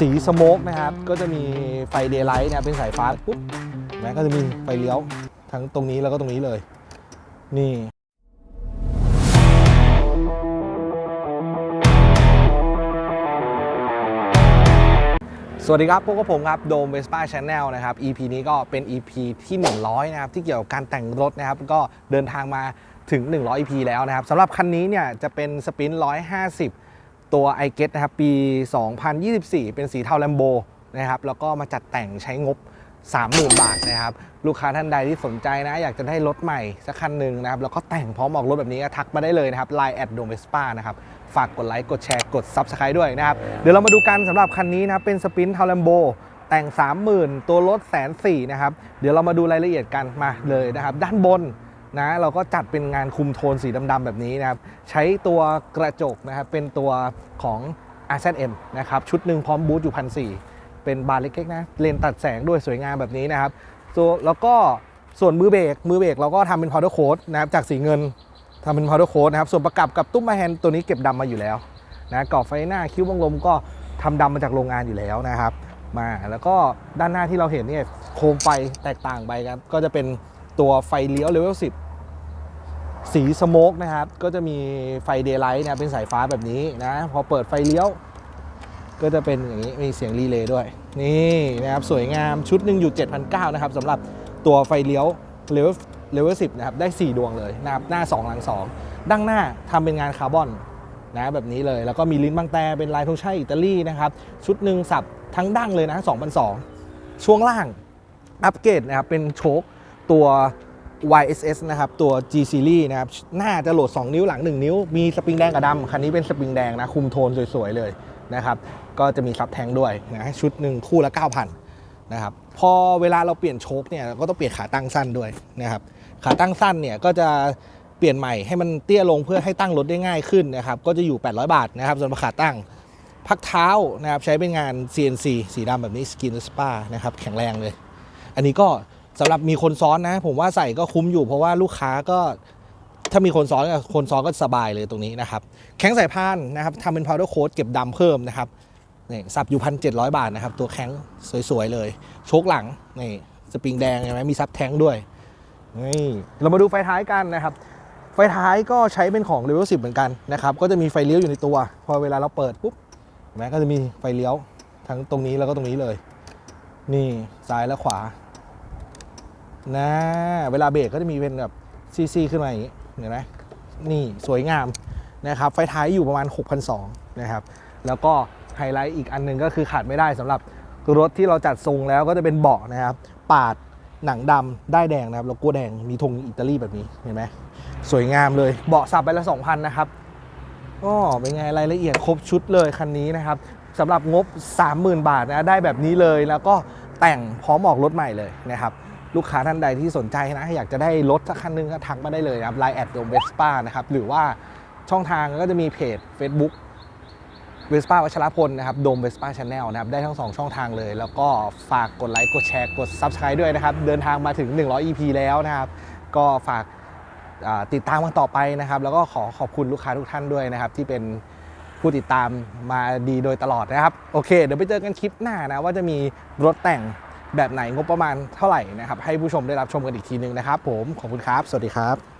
สีสโมกนะครับ ก็จะมีไฟเดย์ไลท์นะเป็นสายฟ้าปุ๊บนะก็จะมีไฟเลี้ยวทั้งตรงนี้แล้วก็ตรงนี้เลย นี่สวัสดีครับ พวกบผมครับโดมเวสป้าชาแนลนะครับ EP นี้ก็เป็น EP ที่ 100 นะครับ ที่เกี่ยวกับการแต่งรถนะครับ ก็เดินทางมาถึง 100 EP แล้วนะครับสำหรับคันนี้เนี่ยจะเป็นสปิน150 ตัว i g e t นะครับปี 2024 เป็นสีเทาแลมโบนะครับแล้วก็มาจัดแต่งใช้งบ 30,000 บาทนะครับ ลูกค้าท่านใดที่สนใจนะ อยากจะได้รถใหม่สักคันหนึ่งนะครับ แล้วก็แต่งพร้อมออกรถแบบนี้ก็ทักมาได้เลยนะครับ Line แอดโดมเวสป้านะครับ ฝากกดไลค์ กดแชร์ กด Subscribe ด้วยนะครับ เดี๋ยวเรามาดูกันสำหรับคันนี้นะครับ เป็นสปินเทาลัมโบแต่ง 30,000 ตัวรถแสนสี่นะครับ เดี๋ยวเรามาดูรายละเอียดกันมาเลยนะครับ ด้านบน นะเราก็จัดเป็นงานคุมโทนสีดำๆแบบนี้นะครับ ใช้ตัวกระจกนะครับเป็นตัวของ RZM นะครับชุดหนึ่งพร้อมบูทอยู่พันสี่เป็นบานเล็กๆนะเลนตัดแสงด้วยสวยงามแบบนี้นะครับตัวแล้วก็ส่วนมือเบรกมือเบรกเราก็ทำเป็น powder coat นะครับจากสีเงินทำเป็น powder coat นะครับส่วนประกับกับตุ้มมาแฮนตัวนี้เก็บดำมาอยู่แล้วนะกรอบไฟหน้าคิ้วบังลมก็ทำดำมาจากโรงงานอยู่แล้วนะครับ มาแล้วก็ด้านหน้าที่เราเห็นเนี่ยโคมไฟแตกต่างไปครับก็จะเป็นตัวไฟเลี้ยวเลเวล10 สีสโมกนะครับ ก็จะมีไฟเดย์ไลท์นะเป็นสายฟ้าแบบนี้นะ พอเปิดไฟเลี้ยว ก็จะเป็นอย่างนี้มีเสียงรีเลย์ด้วย นี่นะครับ สวยงามชุดหนึ่งอยู่ 7,900 นะครับสำหรับตัวไฟเลี้ยวเลเวลเลเวล10นะครับ ได้ 4 ดวงเลยนะครับหน้า 2 หลัง 2 ดั้งหน้าทำเป็นงานคาร์บอนนะแบบนี้เลย แล้วก็มีลิ้นบางแต่เป็นลายธงชาติอิตาลีนะครับ ชุดหนึ่งสับทั้งดั้งเลยนะ2 0 0 ช่วงล่างอัปเกรดนะครับเป็นโชคตัว YSS นะครับ ตัว G Series นะครับหน้าจะโหลด 2 นิ้วหลัง 1 นิ้ว มีสปริงแดงกับดำคันนี้เป็นสปริงแดงนะ คุมโทนสวย ๆ เลยนะครับ ก็จะมีซับแทงด้วยนะชุดหนึ่งคู่ละ 9,000นะครับพอเวลาเราเปลี่ยนโชคเนี่ยก็ต้องเปลี่ยนขาตั้งสั้นด้วยนะครับขาตั้งสั้นเนี่ยก็จะเปลี่ยนใหม่ให้มันเตี้ยลงเพื่อให้ตั้งรถได้ง่ายขึ้นนะครับก็จะอยู่ 800 บาทนะครับส่วนขาตั้งพักเท้านะครับใช้เป็นงาน CNC สีดำแบบนี้ Skin Spa นะครับแข็งแรงเลย อันนี้ก็ สำหรับมีคนซ้อนนะ ผมว่าใส่ก็คุ้มอยู่เพราะว่าลูกค้าก็ถ้ามีคนซ้อนก็คนซ้อนก็สบายเลยตรงนี้นะครับ แข้งสายพานนะครับทำเป็น powder coat เก็บดำเพิ่มนะครับนี่สับอยู่พันเจ็บาทนะครับ ตัวแข้งสวยๆเลยโชคหลังนี่สปริงแดงใช่ไหมมีซับแท้งด้วยนี่เรามาดูไฟท้ายกันนะครับ ไฟท้ายก็ใช้เป็นของ level 10เหมือนกันนะครับ ก็จะมีไฟเลี้ยวอยู่ในตัว พอเวลาเราเปิดปุ๊บนไหมก็จะมีไฟเลี้ยวทั้งตรงนี้แล้วก็ตรงนี้เลย นี่ซ้ายและขวา นะเวลาเบรกก็จะมีเป็นแบบซีซีขึ้นมาอย่างนี้เห็นไหมนี่สวยงามนะครับไฟท้ายอยู่ประมาณ 6,200นะครับแล้วก็ไฮไลท์อีกอันหนึงก็คือขาดไม่ได้สำหรับรถที่เราจัดทรงแล้วก็จะเป็นเบาะนะครับ ปาดหนังดำได้แดงนะครับโลโก้แดงมีธงอิตาลีแบบนี้เห็นไหมสวยงามเลยเบาะสับไปละ 2,000 นะครับก็เป็นไงรายละเอียดครบชุดเลยคันนี้นะครับสำหรับงบ 30,000 บาทนะได้แบบนี้เลยแล้วก็แต่งพร้อมออกรถใหม่เลยนะครับ ลูกค้าท่านใดที่สนใจนะ อยากจะได้รถสักคันนึงก็ทักมาได้เลยนะครับไลน์แอดโดมเวสป้านะครับ หรือว่าช่องทางก็จะมีเพจ Facebook เวสป้าวัชรพลนะครับโดมเวสป้าชาแนลนะครับ ได้ทั้ง 2 ช่องทางเลย แล้วก็ฝากกดไลค์ กดแชร์ กด Subscribe ด้วยนะครับ เดินทางมาถึง 100 EP แล้วนะครับ ก็ฝากติดตามกันต่อไปนะครับ แล้วก็ขอขอบคุณลูกค้าทุกท่านด้วยนะครับ ที่เป็นผู้ติดตามมาดีโดยตลอดนะครับ โอเค เดี๋ยวไปเจอกันคลิปหน้านะว่าจะมีรถแต่ง แบบไหนงบประมาณเท่าไหร่นะครับให้ผู้ชมได้รับชมกันอีกทีนึงนะครับ ผมขอบคุณครับ สวัสดีครับ